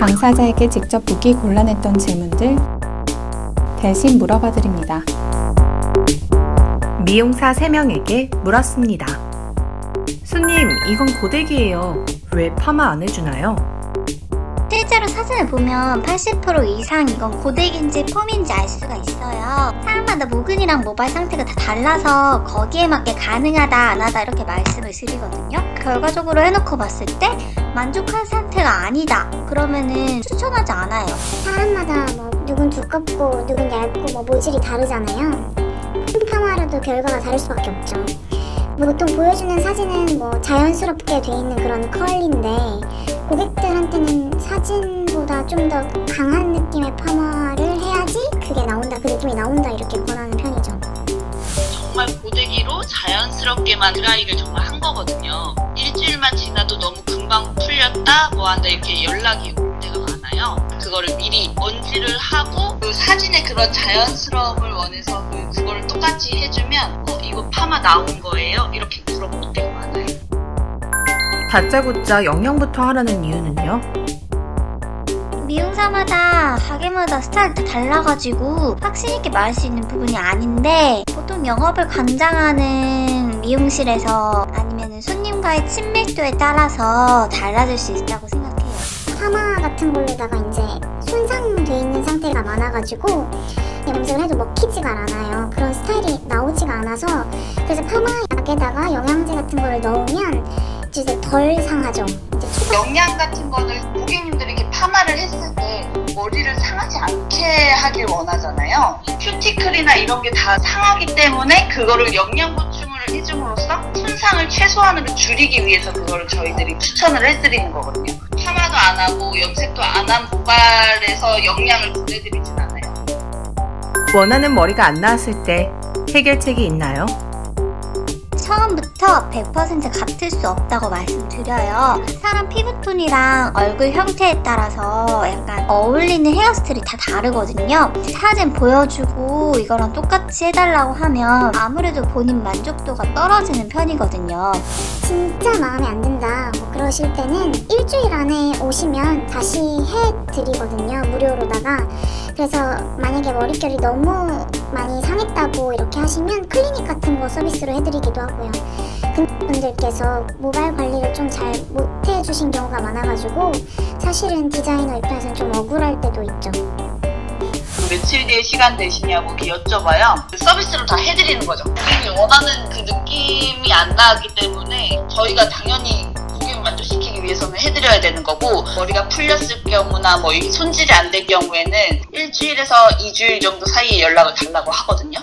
당사자에게 직접 묻기 곤란했던 질문들 대신 물어봐 드립니다. 미용사 3명에게 물었습니다. 손님, 이건 고데기예요. 왜 파마 안 해주나요? 실제로 사진을 보면 80% 이상 이건 고데기인지 폼인지 알 수가 있어요. 사람마다 모근이랑 모발 상태가 다 달라서 거기에 맞게 가능하다 안 하다 이렇게 말씀을 드리거든요. 결과적으로 해놓고 봤을 때 만족한 상태가 아니다. 그러면은 추천하지 않아요. 사람마다 뭐 누군 두껍고 누군 얇고 뭐 모질이 다르잖아요. 파마라도 결과가 다를 수밖에 없죠. 뭐 보통 보여주는 사진은 뭐 자연스럽게 돼 있는 그런 컬인데 고객들한테는 사진보다 좀 더 강한 느낌의 파마를 해야지 그게 나온다, 그 느낌이 나온다 이렇게 권하는 편이죠. 정말 고데기로 자연스럽게만 드라이를 정말 한 거거든요. 일주일만 지나도 너무 금방 풀렸다, 뭐 한다 이렇게 연락이. 그거를 먼지를 하고 그 사진의 그런 자연스러움을 원해서 그, 그거를 똑같이 해주면 어 이거 파마 나온 거예요? 이렇게 물어볼 때가 많아요. 다짜고짜 영양부터 하라는 이유는요? 미용사마다 가게마다 스타일 다 달라가지고 확신 있게 말할 수 있는 부분이 아닌데 보통 영업을 관장하는 미용실에서 아니면 손님과의 친밀도에 따라서 달라질 수 있다고 생각해요. 파마 같은 걸로다가 이제 손상돼 있는 상태가 많아가지고 염색을 해도 먹히지가 않아요. 그런 스타일이 나오지가 않아서 그래서 파마 약에다가 영양제 같은 거를 넣으면 이제 덜 상하죠. 이제 영양 같은 거를 고객님들이 이렇게 파마를 했을 때 머리를 상하지 않게 하길 원하잖아요. 큐티클이나 이런 게 다 상하기 때문에 그거를 영양 보충을 해줌으로써 손상을 최소한으로 줄이기 위해서 그거를 저희들이 추천을 해드리는 거거든요. 파마도 안 하고 염색도 안 한 모발에서 영양을 보내드리진 않아요. 원하는 머리가 안 나왔을 때 해결책이 있나요? 처음부터 100% 같을 수 없다고 말씀드려요. 사람 피부톤이랑 얼굴 형태에 따라서 약간 어울리는 헤어스타일이 다 다르거든요. 사진 보여주고 이거랑 똑같이 해달라고 하면 아무래도 본인 만족도가 떨어지는 편이거든요. 진짜 마음에 안 든다 뭐 그러실 때는 일주일 안에 오시면 다시 해드리거든요 무료로다가 그래서 만약에 머릿결이 너무 많이 상했다고 이렇게 하시면 클리닉 같은 거 서비스로 해드리기도 하고요 분들께서 모발 관리를 좀 잘 못해 주신 경우가 많아가지고 사실은 디자이너 입장에서는 좀 억울할 때도 있죠 며칠 뒤에 시간 되시냐고 여쭤봐요. 그 서비스로 다 해드리는 거죠. 원하는 그 느낌이 안 나기 때문에 저희가 당연히 고객을 만족시키기 위해서는 해드려야 되는 거고 머리가 풀렸을 경우나 뭐 손질이 안 될 경우에는 일주일에서 2주일 정도 사이에 연락을 달라고 하거든요.